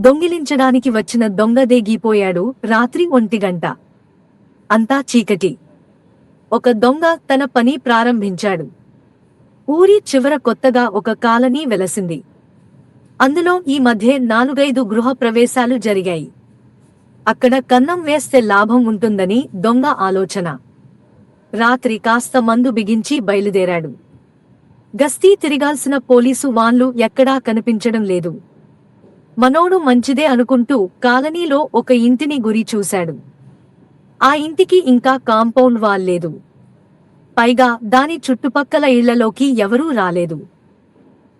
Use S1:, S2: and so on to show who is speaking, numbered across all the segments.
S1: దొంగిలించడానికి వచ్చిన దొంగ దేగిపోయాడు రాత్రి ఒంటిగంట అంతా చీకటి. ఒక దొంగ తన పని ప్రారంభించాడు. ఊరి చివర కొత్తగా ఒక కాలనీ వెలసింది. అందులో ఈ మధ్య నాలుగైదు గృహ ప్రవేశాలు జరిగాయి. అక్కడ కన్నం వేస్తే లాభం ఉంటుందని దొంగ ఆలోచన. రాత్రి కాస్త మందు బిగించి బయలుదేరాడు. గస్తీ తిరిగాల్సిన పోలీసు వాన్లు ఎక్కడా కనిపించడం లేదు. మనోడు మంచిదే అనుకుంటూ కాలనీలో ఒక ఇంటిని గురి చూశాడు. ఆ ఇంటికి ఇంకా కాంపౌండ్ వాల్ లేదు. పైగా దాని చుట్టుపక్కల ఇళ్ళలోకి ఎవరూ రాలేదు.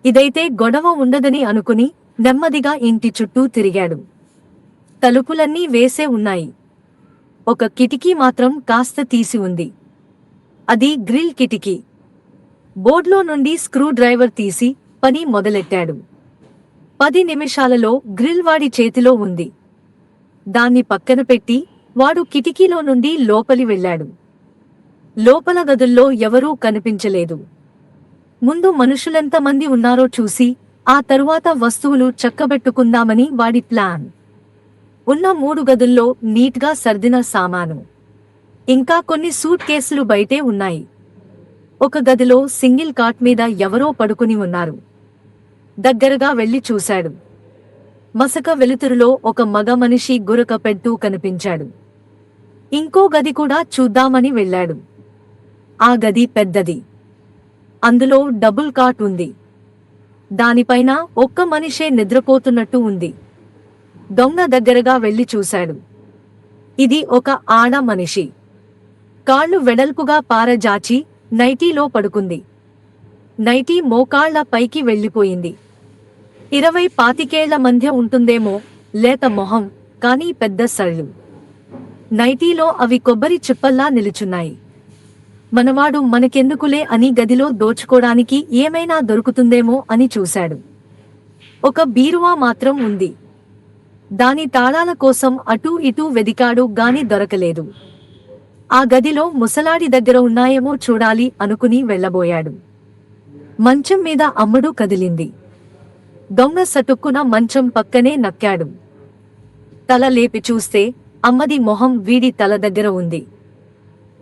S1: ఇదైతే గొడవ ఉండదని అనుకుని నెమ్మదిగా ఇంటి చుట్టూ తిరిగాడు. తలుపులన్నీ వేసే ఉన్నాయి. ఒక కిటికీ మాత్రం కాస్త తీసి ఉంది. అది గ్రిల్ కిటికీ. బోర్డ్లో నుండి స్క్రూ డ్రైవర్ తీసి పని మొదలెట్టాడు. పది నిమిషాలలో గ్రిల్ వాడి చేతిలో ఉంది. దాన్ని పక్కన పెట్టి వాడు కిటికీలో నుండి లోపలి వెళ్ళాడు. లోపల గదుల్లో ఎవరూ కనిపించలేదు. ముందు మనుషులెంతమంది ఉన్నారో చూసి ఆ తరువాత వస్తువులు చక్కబెట్టుకుందామని వాడి ప్లాన్. ఉన్న మూడు గదుల్లో నీట్గా సర్దిన సామాను. ఇంకా కొన్ని సూట్ కేసులు బయటే ఉన్నాయి. ఒక గదిలో సింగిల్ కాట్ మీద ఎవరో పడుకుని ఉన్నారు. దగ్గరగా వెళ్ళి చూశాడు. మసక వెలుతురులో ఒక మగ మనిషి గురక పెడుతూ కనిపించాడు. ఇంకో గది కూడా చూద్దామని వెళ్ళాడు. ఆ గది పెద్దది. అందులో డబుల్ కాట్ ఉంది. దానిపైన ఒక్క మనిషే నిద్రపోతున్నట్టు ఉంది. దొంగ దగ్గరగా వెళ్ళి చూశాడు. ఇది ఒక ఆడ మనిషి. కాళ్ళు వెడల్పుగా పారజాచి నైటీలో పడుకుంది. నైటీ మోకాళ్ళ పైకి వెళ్ళిపోయింది. ఇరవై పాతికేళ్ళ మధ్య ఉంటుందేమో లేత మొహం కానీ పెద్ద సళ్ళు. నైటీలో అవి కొబ్బరి చిప్పల్లా నిలుచున్నాయి. మనవాడు మనకెందుకులే అని గదిలో దోచుకోడానికి ఏమైనా దొరుకుతుందేమో అని చూశాడు. ఒక బీరువా మాత్రం ఉంది. దాని తాళాల కోసం అటూ ఇటూ వెదికాడు గాని దొరకలేదు. ఆ గదిలో ముసలాడి దగ్గర ఉన్నాయేమో చూడాలి అనుకుని వెళ్ళబోయాడు. మంచం మీద అమ్మడు కదిలింది. దొంగ సటుక్కున మంచం పక్కనే నక్కాడు. తల లేపి చూస్తే అమ్మది మొహం వీడి తల దగ్గర ఉంది.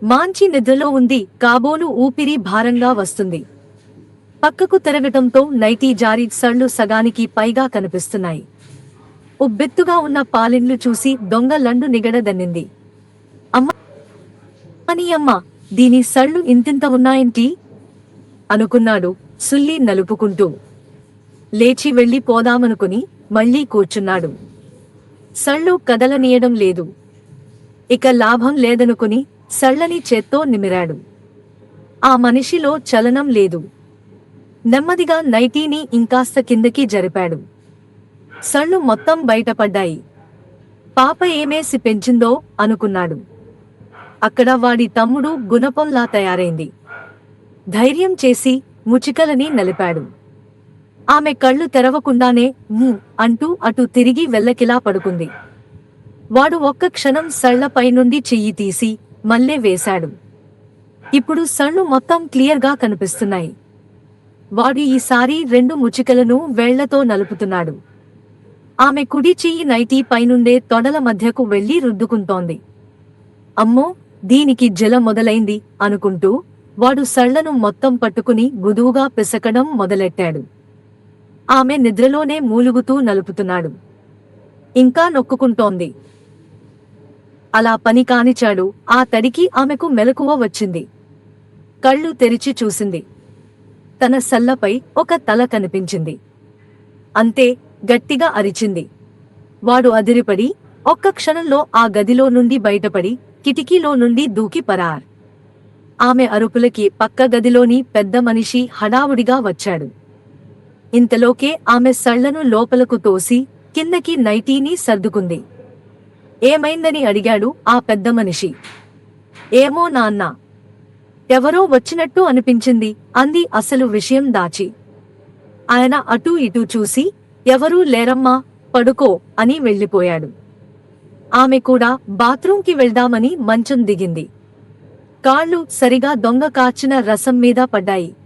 S1: మాంచి నిద్రలో ఉంది కాబోలు ఊపిరి భారంగా వస్తుంది. పక్కకు తిరగటంతో నైటీ జారీ సళ్ళు సగానికి పైగా కనిపిస్తున్నాయి. ఉబ్బెత్తుగా ఉన్న పాలిన్లు చూసి దొంగ లండు నిగడదన్నింది. అమ్మ అని అమ్మ దీని సళ్ళు ఇంతింత ఉన్నాయేంటి? అనుకున్నాడు సుల్లి నలుపుకుంటూ. లేచి వెళ్ళి పోదామనుకుని మళ్ళీ కూర్చున్నాడు. సళ్ళు కదలనీయడం లేదు. ఇక లాభం లేదనుకుని సళ్ళని చేత్తో నిమిరాడు. ఆ మనిషిలో చలనం లేదు. నెమ్మదిగా నైటీని ఇంకాస్త కిందకి జరిపాడు. సళ్ళు మొత్తం బయటపడ్డాయి. పాప ఏమేసి పెంచిందో అనుకున్నాడు. అక్కడ వాడి తమ్ముడు గుణపంలా తయారైంది. ధైర్యం చేసి ముచికలని నలిపాడు. ఆమె కళ్ళు తెరవకుండానే అంటూ అటు తిరిగి వెల్లకిలా పడుకుంది. వాడు ఒక్క క్షణం సళ్ళపై నుండి చెయ్యి తీసి మల్లె వేశాడు. ఇప్పుడు సళ్ళు మొత్తం క్లియర్గా కనిపిస్తున్నాయి. వాడు ఈసారి రెండు ముచికలను వేళ్ళతో నలుపుతున్నాడు. ఆమె కుడి చెయ్యి నైటీ పైనుండే తొడల మధ్యకు వెళ్ళి రుద్దుకుంటోంది. అమ్మో దీనికి జల మొదలైంది అనుకుంటూ వాడు సళ్ళను మొత్తం పట్టుకుని గుదువుగా పిసకడం మొదలెట్టాడు. ఆమె నిద్రలోనే మూలుగుతూ నలుపుతున్నాడు. ఇంకా నొక్కుకుంటోంది. అలా పని కానిచాడు ఆ తడికి ఆమెకు మెలకువ వచ్చింది. కళ్ళు తెరిచి చూసింది. తన సల్లపై ఒక తల కనిపించింది. అంతే గట్టిగా అరిచింది. వాడు అదిరిపడి ఒక్క క్షణంలో ఆ గదిలో నుండి బయటపడి కిటికీలో నుండి దూకి పరార్. ఆమె అరుపులకి పక్క గదిలోని పెద్ద మనిషి హడావుడిగా వచ్చాడు. ఇంతలోకే ఆమె సళ్ళను లోపలకు తోసి కిందకి నైటీని సర్దుకుంది. ఏమైందని అడిగాడు ఆ పెద్ద మనిషి. ఏమో నాన్న. ఎవరో వచ్చినట్టు అనిపించింది అంది అసలు విషయం దాచి. ఆయన అటూ ఇటూ చూసి ఎవరూ లేరమ్మా పడుకో అని వెళ్ళిపోయాడు. ఆమె కూడా బాత్రూంకి వెళ్దామని మంచం దిగింది. కాళ్ళు సరిగా దొంగ కాచిన రసం మీద పడ్డాయి.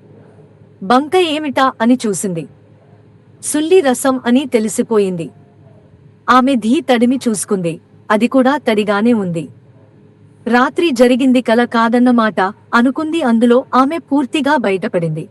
S1: బంక ఏమిటా అని చూసింది. సుల్లి రసం అని తెలిసిపోయింది. ఆమె ధీ తడిమి చూసుకుంది. అది కూడా తడిగానే ఉంది. రాత్రి జరిగింది కల కాదన్నమాట అనుకుంది అందులో ఆమె పూర్తిగా బయటపడింది.